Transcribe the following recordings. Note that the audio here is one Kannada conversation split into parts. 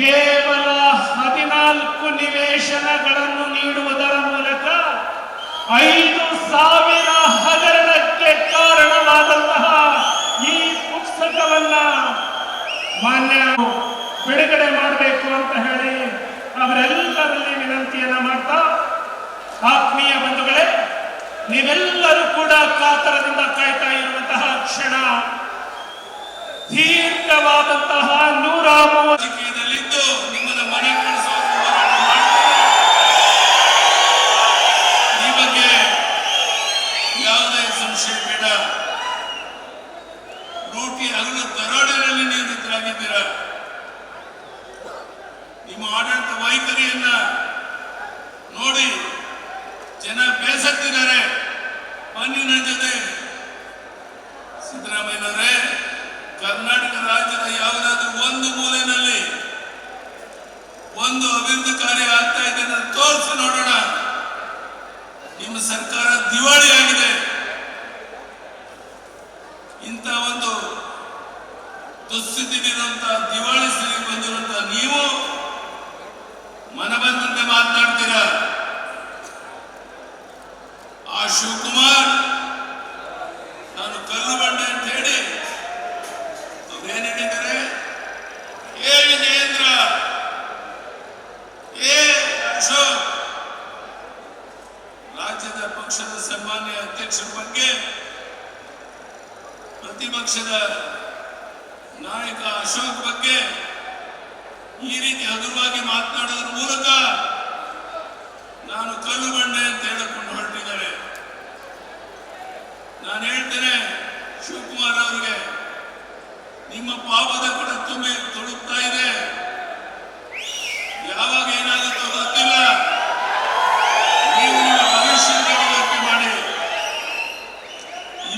ಕೇವಲ ಹದಿನಾಲ್ಕು ನಿವೇಶನಗಳನ್ನು ನೀಡುವುದರ ಮೂಲಕ ಐದು ಸಾವಿರ ಹಗರಣಕ್ಕೆ ಕಾರಣವಾದಂತಹ ಈ ಪುಸ್ತಕವನ್ನ ಮಾನ್ಯ ಬಿಡುಗಡೆ ಮಾಡಬೇಕು ಅಂತ ಹೇಳಿ ಅವರೆಲ್ಲರಲ್ಲಿ ವಿನಂತಿಯನ್ನ ಮಾಡ್ತಾ, ಆತ್ಮೀಯ ಬಂಧುಗಳೇ, ನೀವೆಲ್ಲರೂ ಕೂಡ ಕಾತರದಿಂದ ಕಾಯ್ತಾ ಇರುವಂತಹ ಕ್ಷಣ, ದೀರ್ಘವಾದಂತಹ ನೂರ ಮೂವತ್ತು ರಾಜಕೀಯದಲ್ಲಿದ್ದು ನಿಮ್ಮನ್ನ ಮನೆ ಕಳಿಸುವ ಹೋರಾಟ ಮಾಡ್ತೇನೆ ಈ ಬಗ್ಗೆ ಯಾವುದೇ ಸಂಶಯ ಬೇಡ ಲೂಟಿ ಹಗಲು ದರೋಡೆಯಲ್ಲಿ ನಿವೃತ್ತರಾಗಿದ್ದೀರ ನಿಮ್ಮ ಆಡಳಿತ ವೈಖರಿಯನ್ನ ನೋಡಿ ಜನ ಬೇಸತ್ತಿದ್ದಾರೆ ಬನ್ನಿ ನನ್ನ ಜೊತೆ ಸಿದ್ದರಾಮಯ್ಯನವರೇ ಕರ್ನಾಟಕ ರಾಜ್ಯದ ಯಾವುದಾದ್ರೂ ಒಂದು ಮೂಲೆಯಲ್ಲಿ ಒಂದು ಅಭಿವೃದ್ಧಿ ಕಾರ್ಯ ಆಗ್ತಾ ಇದೆ ಅಂತ ತೋರಿಸಿ ನೋಡೋಣ ನಿಮ್ಮ ದಿವಾಳಿ ಆಗಿದೆ. ಇಂಥ ಒಂದು ದುಸ್ಥಿತಿಗಿರುವಂತಹ ದಿವಾಳಿ ಸ್ಥಿತಿಗೆ ಬಂದಿರುವಂತಹ ನೀವು ಮನ ಬಂದಂತೆ ಮಾತನಾಡ್ತೀರ? ಆ ಶಿವಕುಮಾರ್, ನಾನು ಕಲ್ಲು ಬಂಡೆ ಅಂತ ಹೇಳಿ ಅವ್ರೇನ್ ಏ ವಿಜಯೇಂದ್ರ, ಏ ಅಶೋಕ್ ರಾಜ್ಯದ ಪಕ್ಷದ ಸನ್ಮಾನ್ಯ ಅಧ್ಯಕ್ಷರ ಬಗ್ಗೆ ಪ್ರತಿಪಕ್ಷದ ನಾಯಕ ಅಶೋಕ್ ಬಗ್ಗೆ ಈ ರೀತಿ ಹಗುರವಾಗಿ ಮಾತನಾಡೋದ್ರ ಮೂಲಕ ನಾನು ಕಲ್ಲು ಬಂಡೆ ಅಂತ ಹೇಳಿಕೊಂಡು ಹೊರಟಿದ್ದಾರೆ ನಾನು ಹೇಳ್ತೇನೆ, ಶಿವಕುಮಾರ್ ಅವರಿಗೆ, ನಿಮ್ಮ ಪಾಪದ ಕೂಡ ತುಂಬಿ ತೊಡುತ್ತಾ ಇದೆ. ಯಾವಾಗ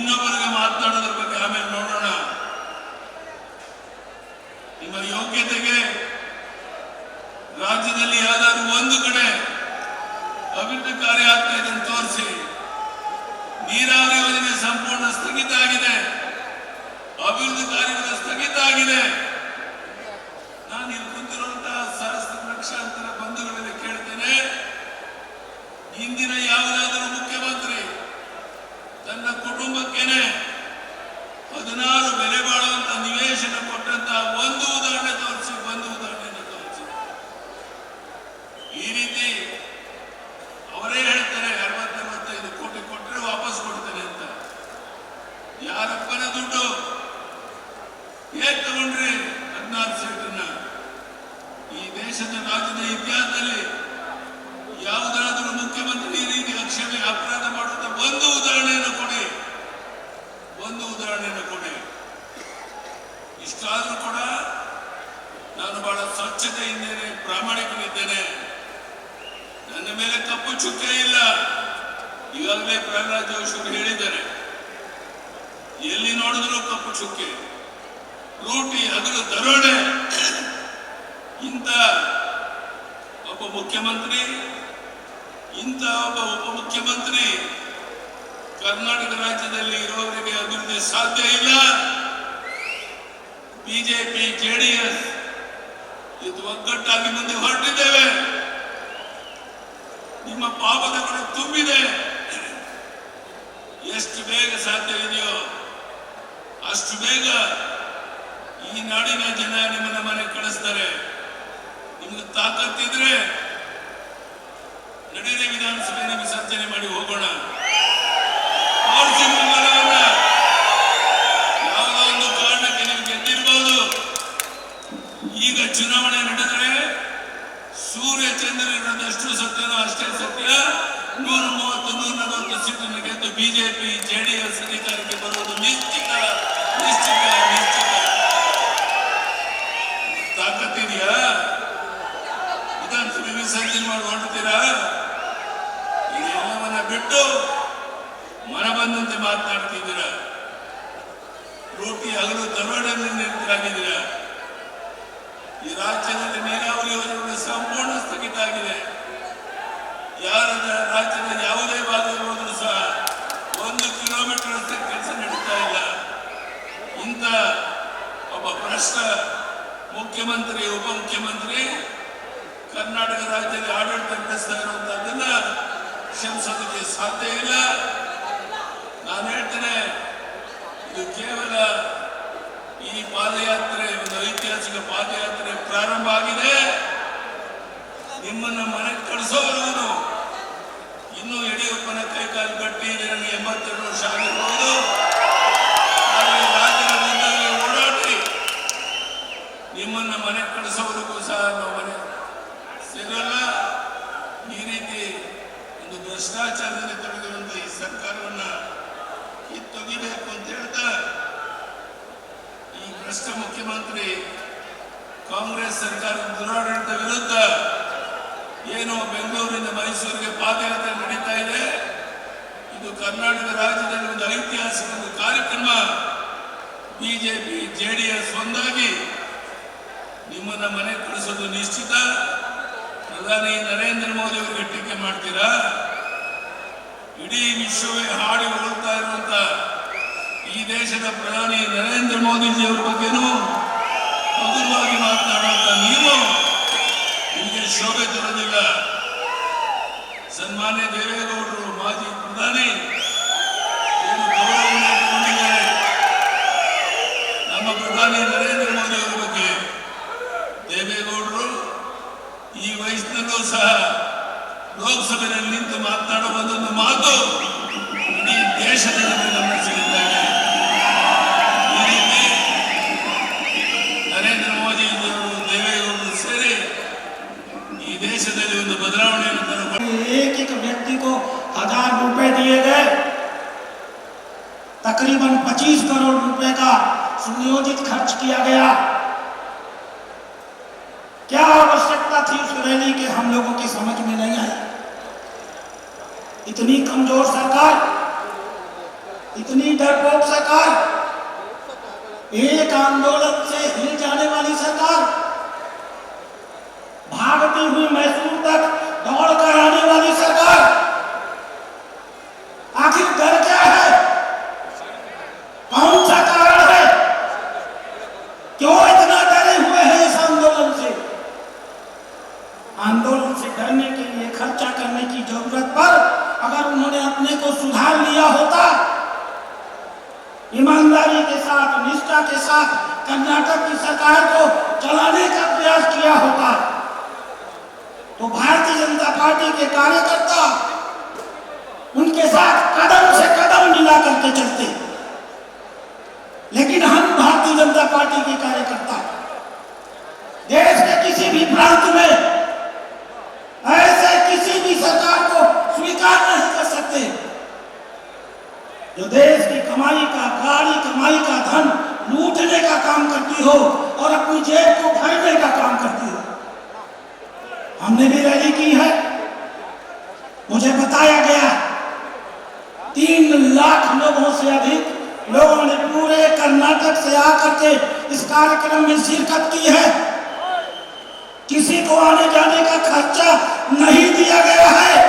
ಇನ್ನೊಬ್ಬರಿಗೆ ಮಾತನಾಡೋದ್ರ ಬಗ್ಗೆ ಆಮೇಲೆ ನೋಡೋಣ. ನಿಮ್ಮ ಯೋಗ್ಯತೆಗೆ ರಾಜ್ಯದಲ್ಲಿ ಯಾವ್ದಾದ್ರು ಒಂದು ಕಡೆ ಅಭಿವೃದ್ಧಿ ಕಾರ್ಯ ಆಗ್ತಾ ಇದೆ ತೋರಿಸಿ, ನೀರಾವರಿ ಯೋಜನೆ ಸಂಪೂರ್ಣ ಸ್ಥಗಿತ ಆಗಿದೆ. ಅಭಿವೃದ್ಧಿ ಕಾರ್ಯಗಳು ಸ್ಥಗಿತ ಆಗಿದೆ. ನಾನು ಇಲ್ಲಿ ಕುಂತಿರುವಂತಹ ಸಹಸ್ರ ಲಕ್ಷಾಂತರ ಬಂಧುಗಳಲ್ಲಿ ಕೇಳ್ತೇನೆ ಹಿಂದಿನ ಯಾವುದಾದರೂ ತನ್ನ ಕುಟುಂಬಕ್ಕೇನೆ ಹದಿನಾರು ಬೆಲೆ ಬಾಳುವಂತ ನಿವೇಶನ ಕೊಟ್ಟಂತಹ ಒಂದು ಉದಾಹರಣೆ ತೋರಿಸಿ ಒಂದು ಉದಾಹರಣೆಯನ್ನು ತೋರಿಸಿ ಈ ರೀತಿ ಅವರೇ ಹೇಳ್ತಾರೆ ಅರವತ್ತರವತ್ತೈದು ಕೋಟಿ ಕೊಟ್ಟರೆ ವಾಪಸ್ ಕೊಡ್ತೇನೆ ಅಂತ ಯಾರಪ್ಪನ ದುಡ್ಡು ಏನ್ ತಗೊಂಡ್ರಿ ಹದಿನಾರು ಸೀಟನ್ನ ಈ ದೇಶದ ರಾಜ್ಯದ ಇತಿಹಾಸದಲ್ಲಿ ಯಾವುದಾದರೂ ಮುಖ್ಯಮಂತ್ರಿ ಈ ರೀತಿ ಅಕ್ಷಮೆ ಅಪರಾಧ ಮಾಡುವಂತ ಒಂದು ಉದಾಹರಣೆಯನ್ನು ಕೊಡಿ ಒಂದು ಉದಾಹರಣೆಯನ್ನು ಕೊಡಿ ಇಷ್ಟಾದ್ರೂ ಕೂಡ ನಾನು ಬಹಳ ಸ್ವಚ್ಛತೆಯಿಂದೇನೆ ಪ್ರಾಮಾಣಿಕನಿದ್ದೇನೆ ನನ್ನ ಮೇಲೆ ಕಪ್ಪು ಚುಕ್ಕೆ ಇಲ್ಲ. ಈಗಾಗಲೇ ಪ್ರಹ್ಲಾದ್ ಜೋಶಿ ಅವರು ಹೇಳಿದ್ದಾರೆ. ಎಲ್ಲಿ ನೋಡಿದ್ರು ಕಪ್ಪು ಚುಕ್ಕೆ. ರೂಟಿ ಅದರ ದರೋಡೆ. ಇಂಥ ಒಬ್ಬ ಮುಖ್ಯಮಂತ್ರಿ, ಇಂಥ ಒಬ್ಬ ಉಪಮುಖ್ಯಮಂತ್ರಿ ಕರ್ನಾಟಕ ರಾಜ್ಯದಲ್ಲಿ ಇರುವವರಿಗೆ ಅಭಿವೃದ್ಧಿ ಸಾಧ್ಯ ಇಲ್ಲ. ಬಿಜೆಪಿ ಜೆಡಿಎಸ್ ಇದು ಒಗ್ಗಟ್ಟಾಗಿ ಮುಂದೆ ಹೊರಟಿದ್ದೇವೆ. ನಿಮ್ಮ ಪಾಪದ ಕೂಡ ತುಂಬಿದೆ. ಎಷ್ಟು ಬೇಗ ಸಾಧ್ಯ ಇದೆಯೋ ಅಷ್ಟು ಬೇಗ ಈ ನಾಡಿನ ಜನ ನಿಮ್ಮನ್ನ ಮನೆ ಕಳಿಸ್ತಾರೆ. ನಿಮ್ಗೆ ತಾಕತ್ತಿದ್ರೆ ನಡೆದೇ ವಿಧಾನಸಭೆ ನಿಮಗೆ ವಿಸರ್ಜನೆ ಮಾಡಿ ಹೋಗೋಣ ತೋರಿಸಿ ಮುಂಬಲವನ್ನ ಯಾವುದೋ ಒಂದು ಕಾರಣಕ್ಕೆ ನೀವು ಗೆದ್ದಿರ್ಬೋದು ಈಗ ಚುನಾವಣೆ ನಡೆದರೆ ಸೂರ್ಯ ಚಂದ್ರ ಇರೋದಷ್ಟು ಸತ್ಯನೋ ಅಷ್ಟೇ ಸತ್ಯ. ನೂರ ಮೂವತ್ತು, ನೂರ ನಲವತ್ತು ಸೀಟನ್ನು ಗೆದ್ದು ಬಿಜೆಪಿ, ಜೆಡಿಎಸ್ ಅಧಿಕಾರಕ್ಕೆ ಬರುವುದು ನಿಶ್ಚಿತ ನಿಶ್ಚಿತ ನಿಶ್ಚಿತ. ತಾಕತ್ತಿದೆಯಾ ವಿಧಾನಸಭೆ ವಿಸರ್ಜನೆ ಮಾಡಿ ಹೊರಡ್ತೀರಾ? ಇದೆಲ್ಲವನ್ನ ಬಿಟ್ಟು ಮನ ಬಂದಂತೆ ಮಾತನಾಡ್ತಿದ್ದೀರಾ? ರೋಟಿ ಹಗಲು ದರೋಡೆಯಲ್ಲಿ ನಿರತರಾಗಿದ್ದೀರಾ ಈ ರಾಜ್ಯದಲ್ಲಿ ನೀರಾವರಿ ಯೋಜನೆಗಳು ಸಂಪೂರ್ಣ ಸ್ಥಗಿತ ಆಗಿದೆ. ಯಾರ ರಾಜ್ಯದ ಯಾವುದೇ ಭಾಗದಲ್ಲಿ ಹೋದರೂ ಸಹ ಒಂದು ಕಿಲೋಮೀಟರ್ ಅಂತ ಕೆಲಸ ನಡೀತಾ ಇಲ್ಲ. ಇಂಥ ಒಬ್ಬ ಭ್ರಷ್ಟ ಮುಖ್ಯಮಂತ್ರಿ, ಉಪಮುಖ್ಯಮಂತ್ರಿ ಕರ್ನಾಟಕ ರಾಜ್ಯದಲ್ಲಿ ಆಡಳಿತ ನಡೆಸ್ತಾ ಇರುವಂತಹದ್ದನ್ನ ಕ್ಷಮಿಸೋದಕ್ಕೆ ಸಾಧ್ಯ ಇಲ್ಲ. ನಾನು ಹೇಳ್ತೇನೆ, ಇದು ಕೇವಲ ಈ ಪಾದಯಾತ್ರೆ, ಒಂದು ಐತಿಹಾಸಿಕ ಪಾದಯಾತ್ರೆ ಪ್ರಾರಂಭ ಆಗಿದೆ. ನಿಮ್ಮನ್ನ ಮನೆಗೆ ಕಳಿಸೋವರೆಗೂ ಇನ್ನೂ ಯಡಿಯೂರಪ್ಪನ ಕೈಕಾಲು ಕಟ್ಟಿ ನನಗೆ ಎಂಬತ್ತೆರಡು ವರ್ಷ ಆಗಿರ್ಬೋದು. ಓಡಾಡಿ ನಿಮ್ಮನ್ನ ಮನೆ ಕಳಿಸೋವರೆಗೂ ಸಹ ನಾವು ಮನೆ ಸಿಗಲ್ಲ ಈ ರೀತಿ ಒಂದು ಭ್ರಷ್ಟಾಚಾರದಲ್ಲಿ ತೊಡಗಿರುವಂತ ಈ ಸರ್ಕಾರವನ್ನ ಕಿತ್ತೊಗಿಬೇಕು ಅಂತ ಹೇಳ್ತಾ ಭ್ರಷ್ಟ ಮುಖ್ಯಮಂತ್ರಿ, ಕಾಂಗ್ರೆಸ್ ಸರ್ಕಾರದ ದುರಾಡಳಿತ ವಿರುದ್ಧ ಏನು ಬೆಂಗಳೂರಿನಿಂದ ಮೈಸೂರಿಗೆ ಪಾದಯಾತ್ರೆ ನಡೀತಾ ಇದೆ. ಇದು ಕರ್ನಾಟಕ ರಾಜ್ಯದಲ್ಲಿ ಒಂದು ಐತಿಹಾಸಿಕ ಒಂದು ಕಾರ್ಯಕ್ರಮ. ಬಿಜೆಪಿ ಎಸ್ ಒಂದಾಗಿ ನಿಮ್ಮನ್ನ ಮನೆ ಕಳಿಸೋದು ನಿಶ್ಚಿತ. ಪ್ರಧಾನಿ ನರೇಂದ್ರ ಮೋದಿ ಅವರಿಗೆ ಟೀಕೆ ಮಾಡ್ತೀರಾ? ಇಡೀ ವಿಶ್ವವೇ ಹಾಡಿ ಹೋಗ್ತಾ ಇರುವಂತ ಈ ದೇಶದ ಪ್ರಧಾನಿ ನರೇಂದ್ರ ಮೋದಿಜಿ ಅವರ ಬಗ್ಗೆನೂ ಮಧುರವಾಗಿ ಮಾತನಾಡುವಂತ ನೀವು ನಿಮಗೆ ಶೋಭೆ ತರೋದಿಲ್ಲ ಸನ್ಮಾನ್ಯ ದೇವೇಗೌಡರು, ಮಾಜಿ ಪ್ರಧಾನಿ ನಮ್ಮ ಪ್ರಧಾನಿ ನರೇಂದ್ರ ಮೋದಿ ಅವರ ಬಗ್ಗೆ ದೇವೇಗೌಡರು ಈ ವಯಸ್ಸಿನಲ್ಲೂ ಸಹ ಲೋಕಸಭೆಯಲ್ಲಿ ನಿಂತು ಮಾತನಾಡುವ ಒಂದೊಂದು ಮಾತು ಇಡೀ ದೇಶದ ಜನರಿಗೆ ಗಮನ एक एक व्यक्ति को हज़ार रुपए दिए गए। तकरीबन 25 करोड़ रुपए का सुनियोजित खर्च किया गया। क्या आवश्यकता थी उस रैली के? हम लोगों की समझ में नहीं आई। इतनी कमज़ोर सरकार, इतनी डरपोक सरकार, एक आंदोलन से हिल जाने वाली सरकार, भागती हुई मैसूर तक दौड़ कर आने वाली सरकार आखिर डर क्या है कौन सा कारण है क्यों इतना डरे हुए हैं इस आंदोलन से आंदोलन से डरने के लिए खर्चा करने की ज़रूरत पर अगर उन्होंने अपने को सुधार लिया होता ईमानदारी के साथ, निष्ठा के साथ कर्नाटक की सरकार को चलाने का प्रयास किया होता तो भारतीय जनता पार्टी के कार्यकर्ता उनके साथ कदम से कदम मिला करके चलते। लेकिन हम भारतीय जनता पार्टी के कार्यकर्ता, देश के किसी भी प्रांत में ऐसे किसी भी सरकार को स्वीकार नहीं कर सकते। जो देश की कमाई का गाड़ी कमाई का धन लूटने का काम करती हो और अपनी जेब को भरने का काम करती हो। हमने भी रैली की है। मुझे बताया गया, तीन लाख लोगों से अधिक लोगों ने पूरे कर्नाटक से आकर के इस कार्यक्रम में शिरकत की है। किसी को आने जाने का खर्चा नहीं दिया गया है।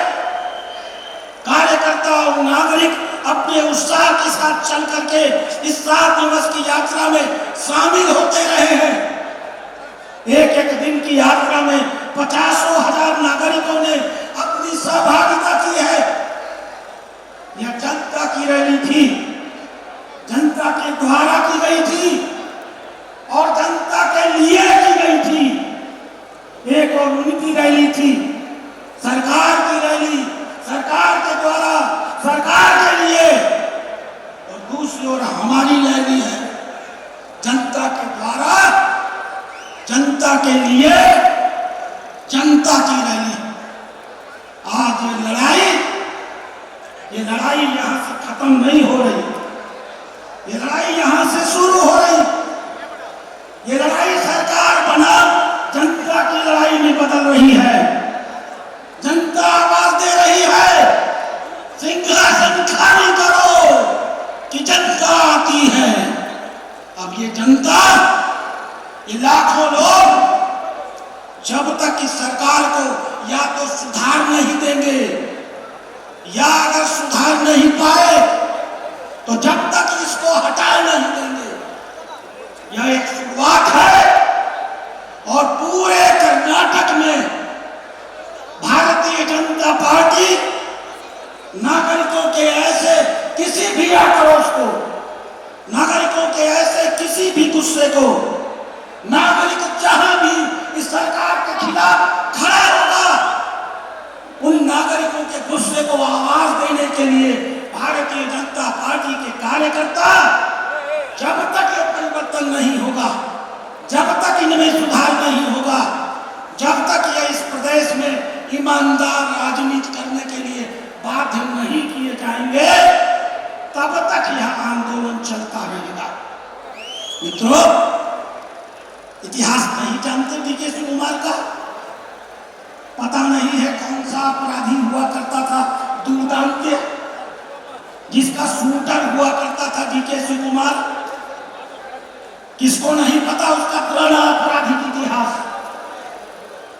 कार्यकर्ता और नागरिक अपने उत्साह के साथ चल करके इस सात दिवस की यात्रा में शामिल होते रहे हैं। एक एक दिन की यात्रा में पचासों हज़ार नागरिकों ने अपनी सहभागिता की है यह जनता की रैली थी जनता के द्वारा की गई थी और जनता के लिए की गई थी एक और उनकी रैली थी सरकार की रैली सरकार के द्वारा सरकार के लिए और दूसरी ओर हमारी रैली है जनता के द्वारा जनता के लिए जनता की रैली आज ये लड़ाई लड़ाई यहाँ से खत्म नहीं हो रही। ये लड़ाई यहाँ से शुरू हो रही। ये लड़ाई सरकार बना, जनता की लड़ाई में बदल रही है। जनता आवाज़ दे रही है, सिंहासन खाली करो कि जनता आती है। अब ये जनता, ये लाखों लोग जब तक इस सरकार को या तो सुधार नहीं देंगे या अगर सुधार नहीं पाए तो जब तक इसको हटा नहीं देंगे यह एक शुरुआत है दूसरे को नागरिक जहाँ भी इस सरकार के खिलाफ खड़ा होगा उन नागरिकों के गुस्से को आवाज़ देने के लिए भारतीय जनता पार्टी के कार्यकर्ता जब तक ये परिवर्तन नहीं होगा। जब तक इनमें सुधार नहीं होगा, जब तक यह इस प्रदेश में ईमानदार राजनीति करने के लिए बाध्य नहीं किए जाएँगे, तब तक यह आंदोलन चलता रहेगा। मित्रों, इतिहास नहीं जानते डीके कुमार का। पता नहीं है कौन सा अपराधी हुआ करता था दूरदान के जिसका शूटर हुआ करता था डीके कुमार किसको नहीं पता उसका पुराना आपराधिक इतिहास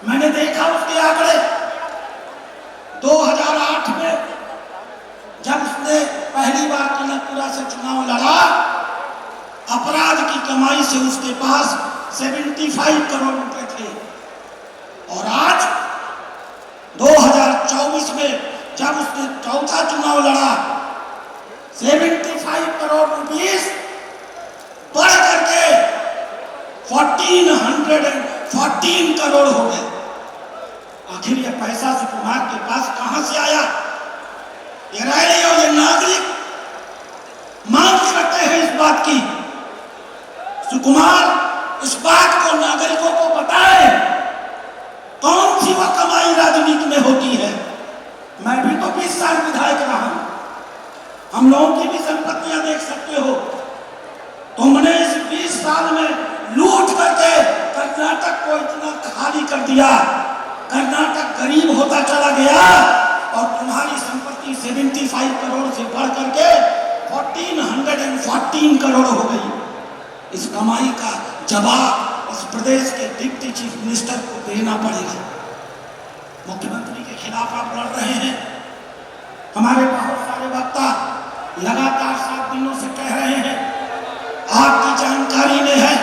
मैंने देखा उसके आंकड़े 2008 में जब उसने पहली बार कनकपुरा से चुनाव लड़ा अपराध की कमाई से उसके पास 75 करोड़ रुपए थे और आज 2024 में जब उसने चौथा चुनाव लड़ा 75 करोड़ रुपीस बढ़ करके 1414 करोड़ हो गए आखिर ये पैसा सुकुमार के पास कहाँ से आया? ये रैली और ये नागरिक मांग करते हैं इस बात की। सुकुमार इस बात को नागरिकों को बताए कौन सी वह कमाई राजनीति में होती है? मैं भी तो 20 साल विधायक रहा हूँ। हम लोगों की भी संपत्तियाँ देख सकते हो। तुमने इस 20 साल में लूट करके कर्नाटक को इतना खाली कर दिया। कर्नाटक गरीब होता चला गया और तुम्हारी संपत्ति 75 करोड़ से बढ़ करके 1414 करोड़ हो गई। इस कमाई का जवाब इस प्रदेश के डिप्टी चीफ मिनिस्टर को देना पड़ेगा। मुख्यमंत्री के खिलाफ आप लड़ रहे हैं। हमारे बहुत सारे वक्ता लगातार सात दिनों से कह रहे हैं, आपकी जानकारी में है,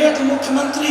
एक मुख्यमंत्री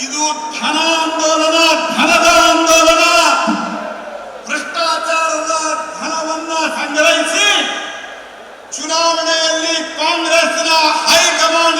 ಇದು ಧನ ಆಂದೋಲನ ಧನದ ಆಂದೋಲನ. ಭ್ರಷ್ಟಾಚಾರದ ಧನವನ್ನ ಸಂಗ್ರಹಿಸಿ ಚುನಾವಣೆಯಲ್ಲಿ ಕಾಂಗ್ರೆಸ್ನ ಹೈಕಮಾಂಡ್ಗೆ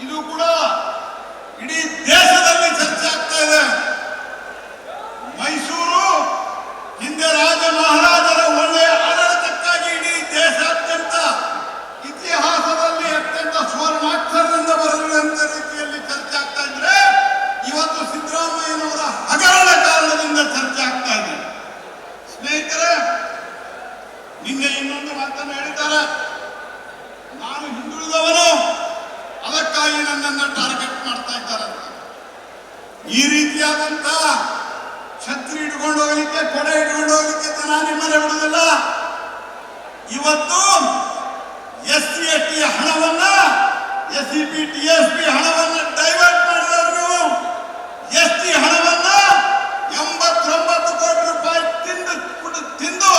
ಇದು ಕೂಡ ಈ ರೀತಿಯಾದಂತ ಛತ್ರಿ ಇಟ್ಕೊಂಡು ಹೋಗ್ಲಿಕ್ಕೆ ಕೊಡೆ ಇಟ್ಕೊಂಡು ಹೋಗ್ಲಿಕ್ಕೆ ನಾನು ನಿಮ್ಮನೆ ಬಿಡುದಿಲ್ಲ ಇವತ್ತು ಎಸ್ ಸಿ ಎಸ್ ಟಿ ಹಣವನ್ನ, S C P, T S P ಹಣವನ್ನ ಡೈವರ್ಟ್ ಮಾಡಿದವರು ನೀವು. ಎಸ್ ಟಿ ಹಣವನ್ನ ಎಂಬತ್ತೊಂಬತ್ತು ಕೋಟಿ ರೂಪಾಯಿ ತಿಂದು ಕುಡಿದು ತಿಂದು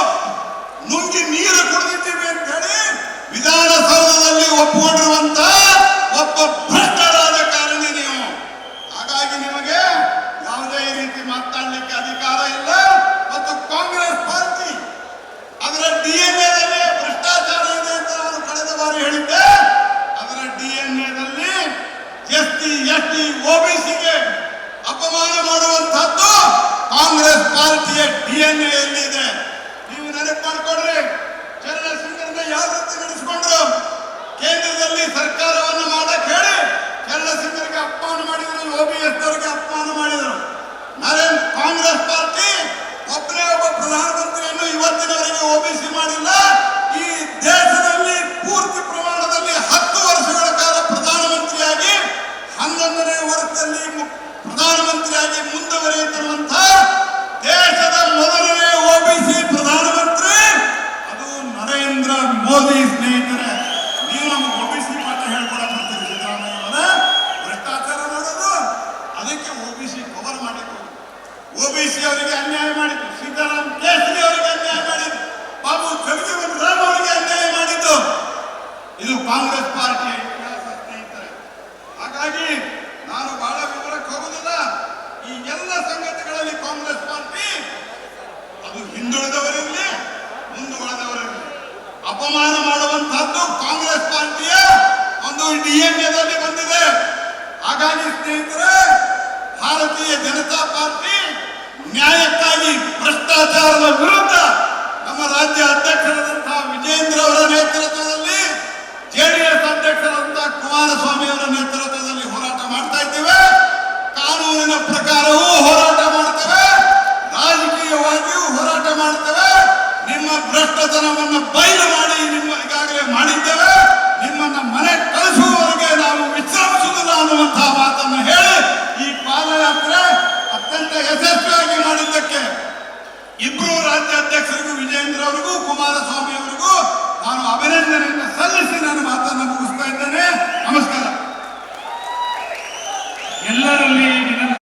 ನುಂಗಿ ನೀರು ಕುಡಿದಿದ್ದೀವಿ ಅಂತ ಹೇಳಿ ವಿಧಾನಸೌಧದಲ್ಲಿ ಒಪ್ಪಿಕೊಂಡಿರುವಂತ homens de Marilé. ಇದು ಕಾಂಗ್ರೆಸ್ ಪಾರ್ಟಿ ಹಾಗಾಗಿ ನಾನು ಬಹಳ ವಿವರಕ್ಕೆ ಹೋಗುದಿಲ್ಲ ಈ ಎಲ್ಲ ಸಂಗತಿಗಳಲ್ಲಿ ಕಾಂಗ್ರೆಸ್ ಪಾರ್ಟಿ, ಅದು ಹಿಂದುಳಿದವರಿರಲಿ, ಮುಂದುವರೆದವರಿರಲಿ. ಅಪಮಾನ ಮಾಡುವಂತಹದ್ದು ಕಾಂಗ್ರೆಸ್ ಪಾರ್ಟಿಯ ಒಂದು ಡಿಎನ್ಎದಲ್ಲಿ ಬಂದಿದೆ. ಹಾಗಾಗಿ ಸ್ನೇಹಿತರೆ, ಭಾರತೀಯ ಜನತಾ ಪಾರ್ಟಿ ನ್ಯಾಯಕ್ಕಾಗಿ ಭ್ರಷ್ಟಾಚಾರದ ವಿರುದ್ಧ ನಮ್ಮ ರಾಜ್ಯ ಅಧ್ಯಕ್ಷರಾದಂತಹ ವಿಜೇಂದ್ರ ಅವರ ನೇತೃತ್ವದಲ್ಲಿ ಜೆಡಿಎಸ್ ಅಧ್ಯಕ್ಷರಂತ ಕುಮಾರಸ್ವಾಮಿ ಅವರ ನೇತೃತ್ವ